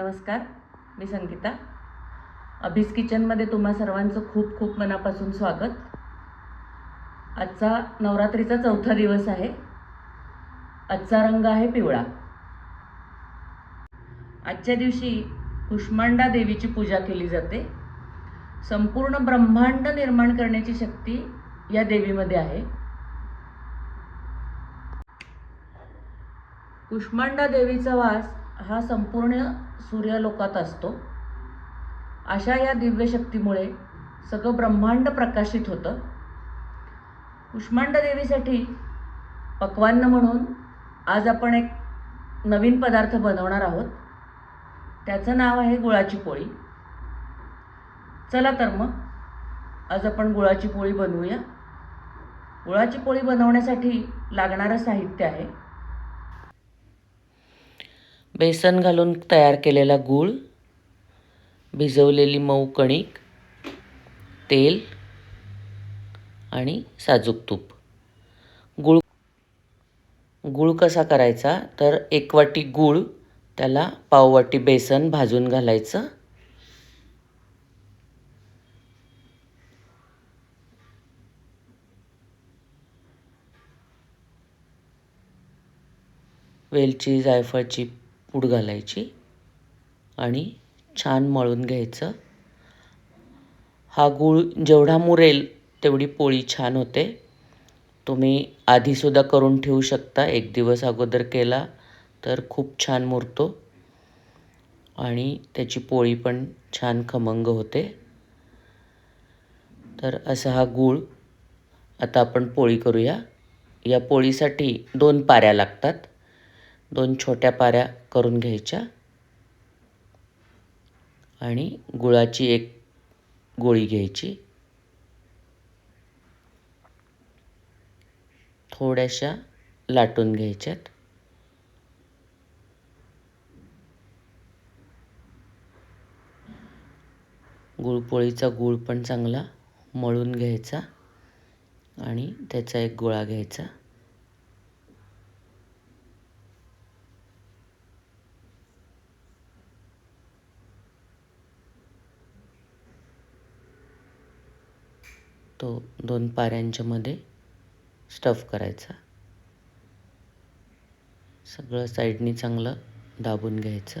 नमस्कार मी संगीता. अभिस किचनमध्ये तुम्हा सर्वांचं खूप खूप मनापासून स्वागत. आजचा नवरात्रीचा चौथा दिवस आहे. आजचा रंग आहे पिवळा. आजच्या दिवशी कुष्मांडा देवीची पूजा केली जाते. संपूर्ण ब्रह्मांड निर्माण करण्याची शक्ती या देवीमध्ये आहे. कुष्मांडा देवीचा वास हा संपूर्ण सूर्यलोकात असतो. अशा या दिव्यशक्तीमुळे सगळं ब्रह्मांड प्रकाशित होतं. कुष्मांड देवीसाठी पक्वान्न म्हणून आज आपण एक नवीन पदार्थ बनवणार आहोत. त्याचं नाव आहे गुळाची पोळी. चला तर मग आज आपण गुळाची पोळी बनवूया. गुळाची पोळी बनवण्यासाठी लागणारं साहित्य आहे. बेसन घालून तयार केलेला गूळ भिजवलेली मऊ कणिक तेल आणि साजूक तूप. गूळ गूळ कसा करायचा? तर एक वाटी गूळ त्याला पाववाटी बेसन भाजून घालायचं. वेलची जायफळची पूड घालायची आणि छान मळून घ्यायचं. हा गूळ जेवढा मुरेल तेवढी पोळी छान होते. तुम्ही आधीसुद्धा करून ठेवू शकता. एक दिवस अगोदर केला तर खूप छान मुरतो आणि त्याची पोळी पण छान खमंग होते. तर असा हा गूळ आता आपण पोळी करूया. या पोळीसाठी दोन पाऱ्या लागतात. दोन छोट्या पाऱ्या करून घ्यायच्या. आणि गुळाची एक गोळी घ्यायची. थोड्याशा लाटून घ्यायच्यात. गुळपोळीचा गूळ पण चांगला मळून घ्यायचा. आणि त्याचा एक गोळा घ्यायचा. तो दोन पाऱ्यांच्यामध्ये स्टफ करायचा. सगळं साईडनी चांगलं दाबून घ्यायचं.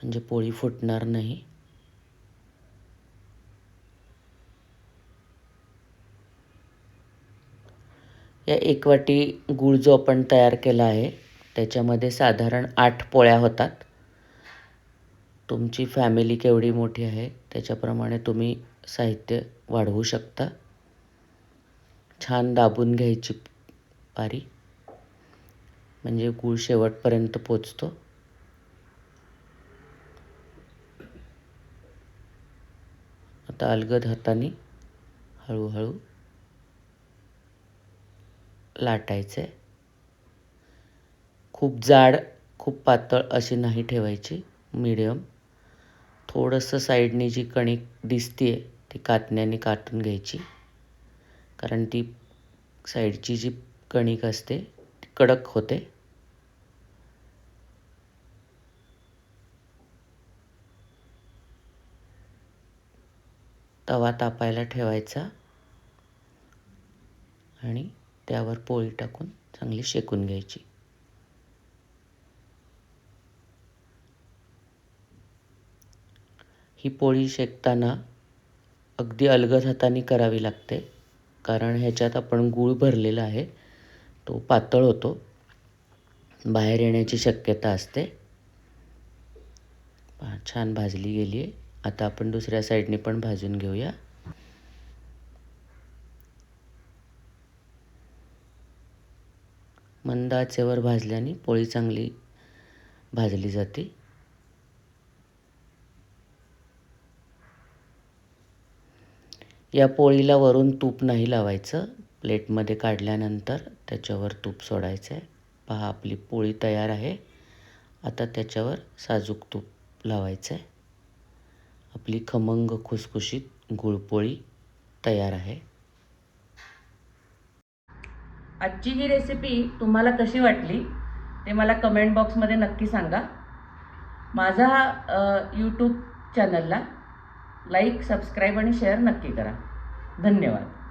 म्हणजे पोळी फुटणार नाही. या एक वाटी गूळ जो आपण तयार केला आहे त्याच्यामध्ये साधारण आठ पोळ्या होतात. तुमची फॅमिली केवढी मोठी आहे त्याच्याप्रमाणे तुम्ही साहित्य वाढवू शकता. छान दाबून घ्यायची पारी. म्हणजे गूळ शेवटपर्यंत पोचतो. आता अलगद हाताने हळूहळू लाटायचं. आहे खूप जाड खूप पातळ अशी नाही ठेवायची. मीडियम. थोडंसं साईडने जी कणिक दिसते ती कातण्याने कातून घ्यायची. कारण ती साईडची जी कणिक असते ती कडक होते. तवा तापायला ठेवायचा आणि त्यावर पोळी टाकून चांगली शेकून घ्यायची. ही पोळी शेकताना अगदी अलगद हाताने करावी लागते. कारण ह्याच्यात आपण गूळ भरलेला आहे. तो पातळ होतो. बाहेर येण्याची शक्यता असते. छान भाजली गेली आहे. आता आपण दुसऱ्या साईडने पण भाजून घेऊया. मंद आचेवर भाजल्याने पोळी चांगली भाजली जाते. या पोळीला वरून तूप नाही लावायचं. प्लेटमध्ये काढल्यानंतर त्याच्यावर तूप सोडायचं आहे पहा आपली पोळी तयार आहे. आता त्याच्यावर साजूक तूप लावायचं आहे आपली खमंग खुसखुशीत गुळपोळी तयार आहे. आजची ही रेसिपी तुम्हाला कशी वाटली ते मला कमेंट बॉक्समध्ये नक्की सांगा. माझा यूट्यूब चॅनलला लाईक सबस्क्राईब आणि शेअर नक्की करा. धन्यवाद.